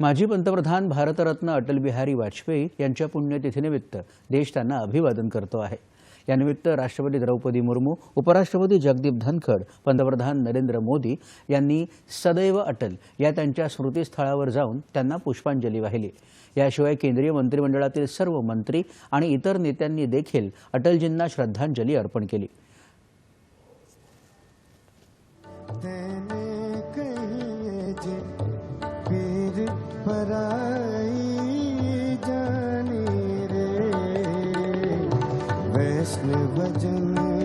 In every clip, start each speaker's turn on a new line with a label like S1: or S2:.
S1: माजी पंतप्रधान भारतरत्न अटल बिहारी वाजपेयी यांच्या पुण्यतिथीनिमित्त देश त्यांना अभिवादन करतो आहे. यानिमित्त राष्ट्रपती द्रौपदी मुर्मू उपराष्ट्रपती जगदीप धनखड पंतप्रधान नरेंद्र मोदी यांनी सदैव अटल या त्यांच्या स्मृतीस्थळावर जाऊन त्यांना पुष्पांजली वाहिली. याशिवाय केंद्रीय मंत्रिमंडळातील सर्व मंत्री आणि इतर नेत्यांनी देखील अटलजींना श्रद्धांजली अर्पण केली.
S2: तेने पराई जानी रे। वैष्णव जन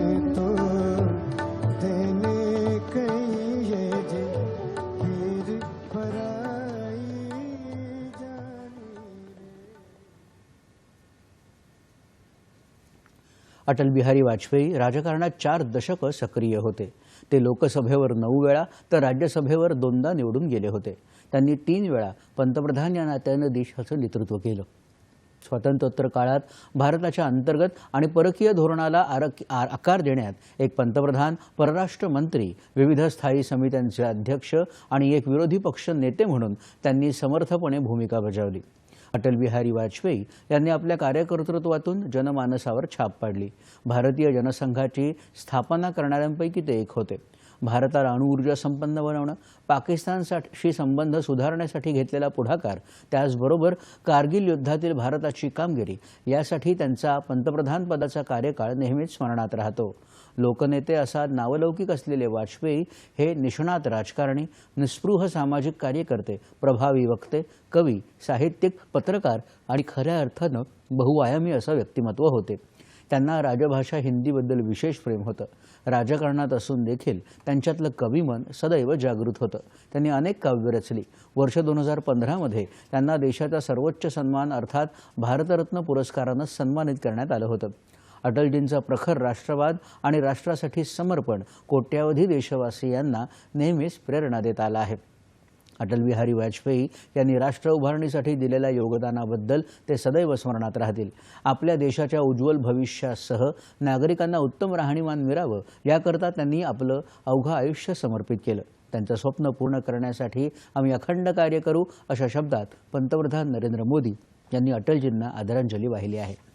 S1: अटल बिहारी वाजपेयी राजकारणात चार दशकं सक्रिय होते. ते लोकसभेवर नऊ वेळा तर राज्यसभेवर दोनदा निवडून गेले होते. त्यांनी तीन वेळा पंतप्रधान या नात्यानं देशाचं नेतृत्व केलं. स्वातंत्र्योत्तर काळात भारताच्या अंतर्गत आणि परकीय धोरणाला आरक आकार देण्यात एक पंतप्रधान परराष्ट्र मंत्री विविध स्थायी समित्यांचे अध्यक्ष आणि एक विरोधी पक्ष नेते म्हणून त्यांनी समर्थपणे भूमिका बजावली. अटल बिहारी वाजपेयी यांनी आपल्या कार्यकर्तृत्वातून जनमानसावर छाप पाडली. भारतीय जनसंघाची स्थापना करणाऱ्यांपैकी ते एक होते. भारताला अणुऊर्जा संपन्न बनवणं पाकिस्तानसाठी संबंध सुधारण्यासाठी घेतलेला पुढाकार त्याचबरोबर कारगिल युद्धातील भारताची कामगिरी यासाठी त्यांचा पंतप्रधान पदाचा कार्यकाळ नेहमीच स्मरणात राहतो. लोकनेते असा नावलौकिक असलेले वाजपेयी हे निष्णात राजकारणी निस्पृह सामाजिक कार्यकर्ते प्रभावी वक्ते कवी साहित्यिक पत्रकार आणि खऱ्या अर्थानं बहुआयामी असं व्यक्तिमत्व होते. त्यांना राजभाषा हिंदीबद्दल विशेष प्रेम होतं. राजकारणात असून देखील त्यांच्यातलं कविमन सदैव जागृत होतं. त्यांनी अनेक काव्य रचली. वर्ष दोन हजार पंधरामध्ये त्यांना देशाचा सर्वोच्च सन्मान अर्थात भारतरत्न पुरस्कारानं सन्मानित करण्यात आलं होतं. अटलजींचा प्रखर राष्ट्रवाद आणि राष्ट्रासाठी समर्पण कोट्यावधी देशवासियांना नेहमीच प्रेरणा देत आला आहे. अटलबिहारी वाजपेयी यांनी राष्ट्र उभारणीसाठी दिलेल्या योगदानाबद्दल ते सदैव स्मरणात राहतील. आपल्या देशाच्या उज्ज्वल भविष्यासह नागरिकांना उत्तम राहणीमान मिळावं याकरता त्यांनी आपलं अवघं आयुष्य समर्पित केलं. त्यांचं स्वप्न पूर्ण करण्यासाठी आम्ही अखंड कार्य करू अशा शब्दात पंतप्रधान नरेंद्र मोदी यांनी अटलजींना आदरांजली वाहिली आहे.